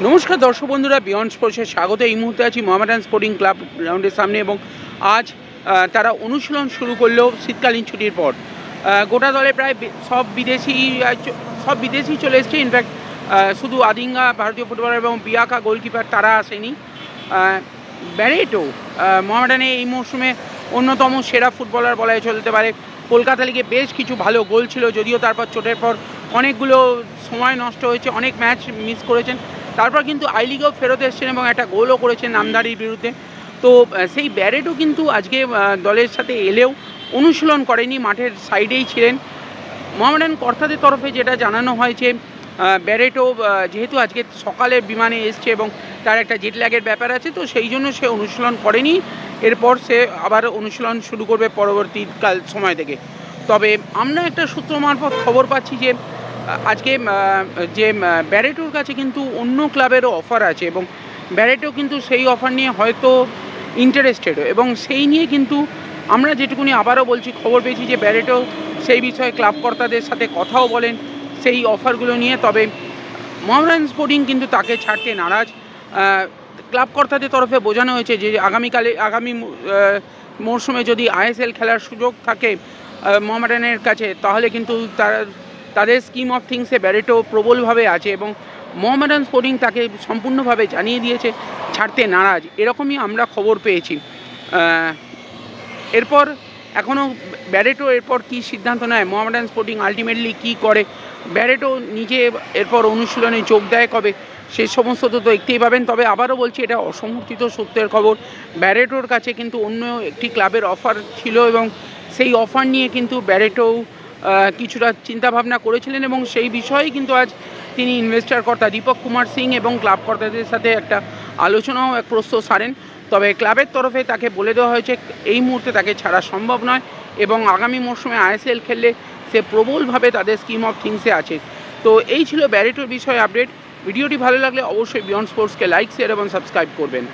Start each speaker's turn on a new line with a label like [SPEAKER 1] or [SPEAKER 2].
[SPEAKER 1] নমস্কার দর্শক বন্ধুরা বিয়ন্ড স্পোর্টসের স্বাগত। এই মুহূর্তে আছি মোহামেডান স্পোর্টিং ক্লাব গ্রাউন্ডের সামনে এবং আজ তারা অনুশীলন শুরু করল শীতকালীন ছুটির পর। গোটা দলে প্রায় সব বিদেশি সব বিদেশি চলে এসছে। ইনফ্যাক্ট শুধু আদিঙ্গা ভারতীয় ফুটবলার এবং বিয়াকা গোলকিপার তারা আসেনি। আহ, ব্যারেটো আহ, মোহামেডানে এই মৌসুমে অন্যতম সেরা ফুটবলার বলা চলতে পারে। কলকাতা লিগে বেশ কিছু ভালো গোল ছিল যদিও তারপর চোটের পর অনেকগুলো সময় নষ্ট হয়েছে অনেক ম্যাচ মিস করেছেন। তারপর কিন্তু আই লিগেও ফেরত এসেছেন এবং একটা গোলও করেছেন নামদারির বিরুদ্ধে। তো সেই ব্যারেটও কিন্তু আজকে দলের সাথে এলেও অনুশীলন করেনি মাঠের সাইডেই ছিলেন। মোহামেডান কর্তাদের তরফে যেটা জানানো হয় যে আহ, যেহেতু আজকে সকালে বিমানে এসছে এবং তার একটা জেট ল্যাগের ব্যাপার আছে তো সেই জন্য সে অনুশীলন করেনি। এরপর সে আবার অনুশীলন শুরু করবে পরবর্তীকাল সময় থেকে। তবে আমরা একটা সূত্র মারফত খবর পাচ্ছি যে আজকে যে ব্যারেটোর কাছে কিন্তু অন্য ক্লাবেরও অফার আছে এবং ব্যারেটো কিন্তু সেই অফার নিয়ে হয়তো ইন্টারেস্টেড এবং সেই নিয়ে কিন্তু আমরা যেটুকুনি আবারও বলছি খবর পেয়েছি যে ব্যারেটো সেই বিষয়ে ক্লাব কর্তাদের সাথে কথাও বলেন সেই অফারগুলো নিয়ে। তবে মোহামেডান স্পোর্টিং কিন্তু তাকে ছাড়তে নারাজ। আহ, ক্লাব কর্তাদের তরফে বোঝানো হয়েছে যে আগামীকালে আগামী মরশুমে যদি আইএসএল খেলার সুযোগ থাকে আহ, কাছে তাহলে কিন্তু তার তাদের স্কিম অফ থিংসে ব্যারেটো প্রবলভাবে আছে এবং মোহামেডান স্পোর্টিং তাকে সম্পূর্ণভাবে জানিয়ে দিয়েছে, ছাড়তে নারাজ। এরকমই আমরা খবর পেয়েছি। এরপর এখনও ব্যারেটো এরপর কি সিদ্ধান্ত নেয়? মোহামেডান স্পোর্টিং আলটিমেটলি কি করে? ব্যারেটো নিজে এরপর অনুশীলনে যোগ দেয় কবে? সেই সমস্ত তো দেখতেই পাবেন। তবে আবারও বলছি, এটা অসমর্থিত সত্যের খবর। ব্যারেটোর কাছে কিন্তু অন্য একটি ক্লাবের অফার ছিল এবং সেই অফার নিয়ে কিন্তু ব্যারেটো কিছুটা চিন্তাভাবনা করেছিলেন এবং সেই বিষয়ে কিন্তু আজ তিনি ইনভেস্টার কর্তা দীপক কুমার সিং এবং ক্লাব কর্তাদের সাথে একটা আলোচনাও এক প্রস্তুত সারেন। তবে ক্লাবের তরফে তাকে বলে দেওয়া হয়েছে, এই মুহূর্তে তাকে ছাড়া সম্ভব নয় এবং আগামী মরশুমে আইএসএল খেললে সে প্রবলভাবে তাদের স্কিম অফ থিংসে আছে। তো এই ছিল ব্যারেটোর বিষয়ে আপডেট ভিডিওটি ভালো লাগলে অবশ্যই বিয়ন্ড স্পোর্টসকে লাইক শেয়ার এবং সাবস্ক্রাইব করবেন।